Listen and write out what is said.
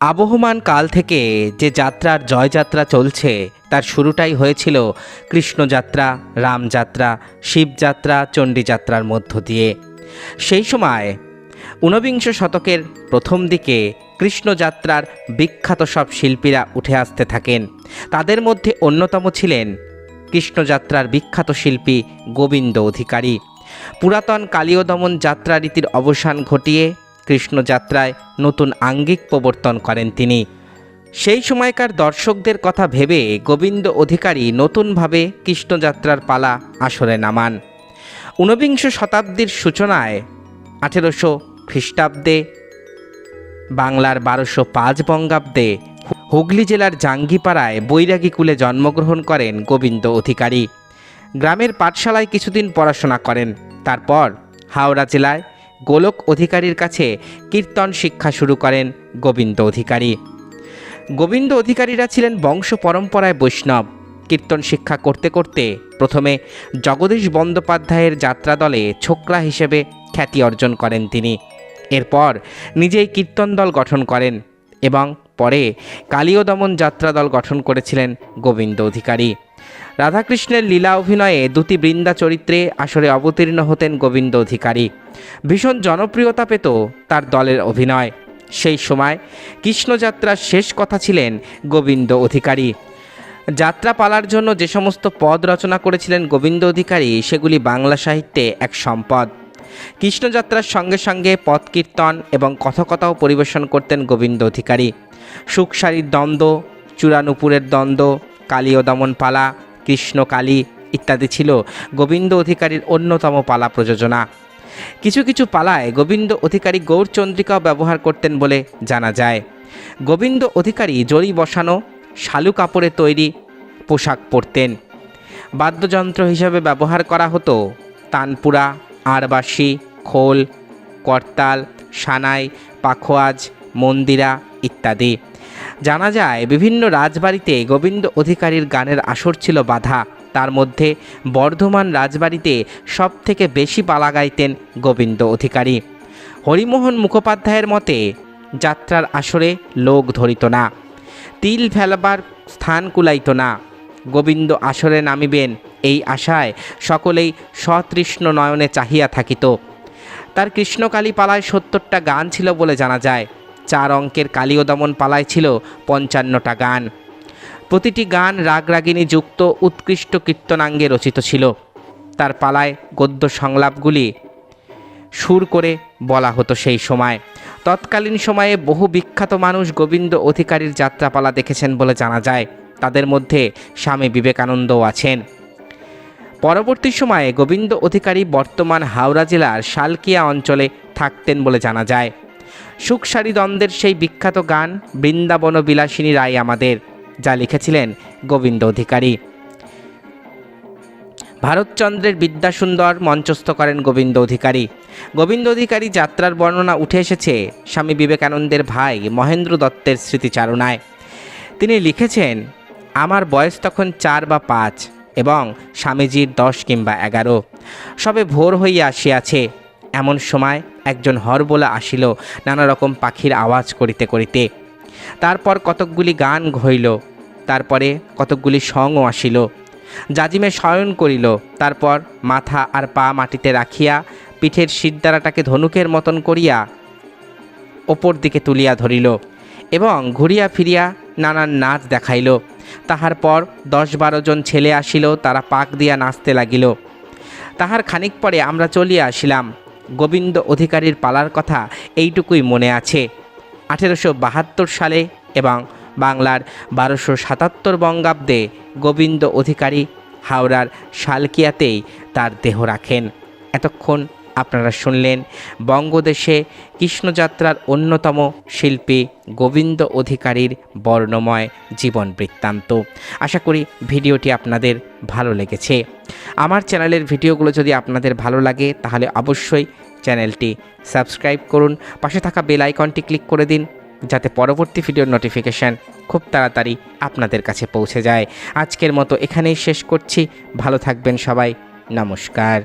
আবহমান কাল থেকে যে যাত্রার জয়যাত্রা চলছে, তার শুরুটাই হয়েছিল কৃষ্ণযাত্রা, রামযাত্রা, শিবযাত্রা, চণ্ডীযাত্রার মধ্য দিয়ে। সেই সময় ঊনবিংশ শতকের প্রথম দিকে কৃষ্ণযাত্রার বিখ্যাত সব শিল্পীরা উঠে আসতে থাকেন। তাদের মধ্যে অন্যতম ছিলেন কৃষ্ণযাত্রার বিখ্যাত শিল্পী গোবিন্দ অধিকারী। পুরাতন কালীয় দমন যাত্রা রীতির অবসান ঘটিয়ে কৃষ্ণযাত্রায় নতুন আঙ্গিক প্রবর্তন করেন তিনি। সেই সময়কার দর্শকদের কথা ভেবে গোবিন্দ অধিকারী নতুনভাবে কৃষ্ণযাত্রার পালা আসরে নামান। ঊনবিংশ শতাব্দীর সূচনায় আঠেরোশো খ্রিস্টাব্দে, বাংলার বারোশো পাঁচ বঙ্গাব্দে হুগলি জেলার জাঙ্গিপাড়ায় বৈরাগীকুলে জন্মগ্রহণ করেন গোবিন্দ অধিকারী। গ্রামের পাঠশালায় কিছুদিন পড়াশোনা করেন। তারপর হাওড়া জেলায় গোলক অধিকারীর কাছে কীর্তন শিক্ষা শুরু করেন গোবিন্দ অধিকারী। গোবিন্দ অধিকারীরা ছিলেন বংশ পরম্পরায় বৈষ্ণব। কীর্তন শিক্ষা করতে করতে প্রথমে জগদীশ বন্দ্যোপাধ্যায়ের যাত্রা দলে ছোকরা হিসেবে খ্যাতি অর্জন করেন তিনি। এরপর নিজেই কীর্তন দল গঠন করেন এবং পরে কালীয় দমন যাত্রা দল গঠন করেছিলেন গোবিন্দ অধিকারী। রাধাকৃষ্ণের লীলা অভিনয়ে দুটি বৃন্দা চরিত্রে আসরে অবতীর্ণ হতেন গোবিন্দ অধিকারী। ভীষণ জনপ্রিয়তা পেত তার দলের অভিনয়। সেই সময় কৃষ্ণযাত্রার শেষ কথা ছিলেন গোবিন্দ অধিকারী। যাত্রা পালার জন্য যে সমস্ত পদ রচনা করেছিলেন গোবিন্দ অধিকারী, সেগুলি বাংলা সাহিত্যে এক সম্পদ। কৃষ্ণযাত্রার সঙ্গে সঙ্গে পথ কীর্তন এবং কথকথাও পরিবেশন করতেন গোবিন্দ অধিকারী। সুখসারির দ্বন্দ্ব, চূড়ানুপুরের দ্বন্দ্ব, কালীয় দমন পালা কৃষ্ণকালী ইত্যাদি ছিল গোবিন্দ অধিকারীর অন্যতম পালা প্রযোজনা। কিছু কিছু পালায় গোবিন্দ অধিকারী গৌরচন্দ্রিকাও ব্যবহার করতেন বলে জানা যায়। গোবিন্দ অধিকারী জড়ি বসানো, শালু কাপড়ে তৈরি পোশাক পরতেন। বাদ্যযন্ত্র হিসাবে ব্যবহার করা হতো, তানপুরা আরবাসি খোল, করতাল, সানাই, পাখোয়াজ, মন্দিরা ইত্যাদি। জানা যায়, বিভিন্ন রাজবাড়িতে গোবিন্দ অধিকারীর গানের আসর ছিল বাধা। তার মধ্যে বর্ধমান রাজবাড়িতে সব থেকে বেশি পালা গাইতেন গোবিন্দ অধিকারী। হরিমোহন মুখোপাধ্যায়ের মতে, যাত্রার আসরে লোক ধরিত না, তিল ফেলবার স্থান কুলাইত না। গোবিন্দ আসরে নামিবেন, এই আশায় সকলেই সতৃষ্ণ নয়নে চাহিয়া থাকিত। তার কৃষ্ণকালী পালায় সত্তরটা গান ছিল বলে জানা যায়। চার অঙ্কের কালীয় দমন পালায় ছিল পঞ্চান্নটা গান। প্রতিটি গান রাগরাগিনী যুক্ত উৎকৃষ্ট কীর্তনাঙ্গে রচিত ছিল। তার পালায় গদ্য সংলাপগুলি সুর করে বলা হতো সেই সময়। তৎকালীন সময়ে বহু বিখ্যাত মানুষ গোবিন্দ অধিকারীর যাত্রাপালা দেখেছেন বলে জানা যায়। তাদের মধ্যে স্বামী বিবেকানন্দও আছেন। পরবর্তী সময়ে গোবিন্দ অধিকারী বর্তমান হাওড়া জেলার শালকিয়া অঞ্চলে থাকতেন বলে জানা যায়। সুখসারী দ্বন্দ্বের সেই বিখ্যাত গান বৃন্দাবন বিলাসিনী রায় আমাদের, যা লিখেছিলেন গোবিন্দ অধিকারী। ভারতচন্দ্রের বিদ্যাসুন্দর মঞ্চস্থ করেন গোবিন্দ অধিকারী। গোবিন্দ অধিকারী যাত্রার বর্ণনা উঠে এসেছে স্বামী বিবেকানন্দের ভাই মহেন্দ্র দত্তের স্মৃতিচারণায়। তিনি লিখেছেন, আমার বয়স তখন চার বা পাঁচ এবং স্বামীজির দশ কিংবা এগারো। সবে ভোর হইয়া আসিয়াছে। এমন সময় একজন হর হরবোলা আসিল নানা রকম পাখির আওয়াজ করিতে করিতে। তারপর কতকগুলি গান হইল তারপরে কতকগুলি সঙ্গও আসিল। জাজিমে শয়ন করিল, তারপর মাথা আর পা মাটিতে রাখিয়া পিঠের সিদ্ধারাটাকে ধনুকের মতন করিয়া ওপর দিকে তুলিয়া ধরিল এবং ঘুরিয়া ফিরিয়া নানান নাচ দেখাইল। তাহার পর দশ বারো জন ছেলে আসিল, তারা পাক দিয়া নাচতে লাগিল। তাহার খানিক পরে আমরা চলিয়া আসিলাম। গোবিন্দ অধিকারীর পালার কথা এইটুকুই মনে আছে। আঠেরোশো বাহাত্তর সালে এবং বাংলার বারোশো সাতাত্তর বঙ্গাব্দে গোবিন্দ অধিকারী হাওড়ার শালকিয়াতেই তার দেহ রাখেন। এতক্ষণ আপনারা শুনলেন বঙ্গদেশে কৃষ্ণযাত্রার অন্যতম শিল্পী গোবিন্দ অধিকারীর বর্ণময় জীবন বৃত্তান্ত। আশা করি ভিডিওটি আপনাদের ভালো লেগেছে। আমার চ্যানেলের ভিডিওগুলো যদি আপনাদের ভালো লাগে, তাহলে অবশ্যই চ্যানেলটি সাবস্ক্রাইব করুন, পাশে থাকা বেল আইকনটি ক্লিক করে দিন, যাতে পরবর্তী ভিডিওর নোটিফিকেশান খুব তাড়াতাড়ি আপনাদের কাছে পৌঁছে যায়। আজকের মতো এখানেই শেষ করছি। ভালো থাকবেন সবাই। নমস্কার।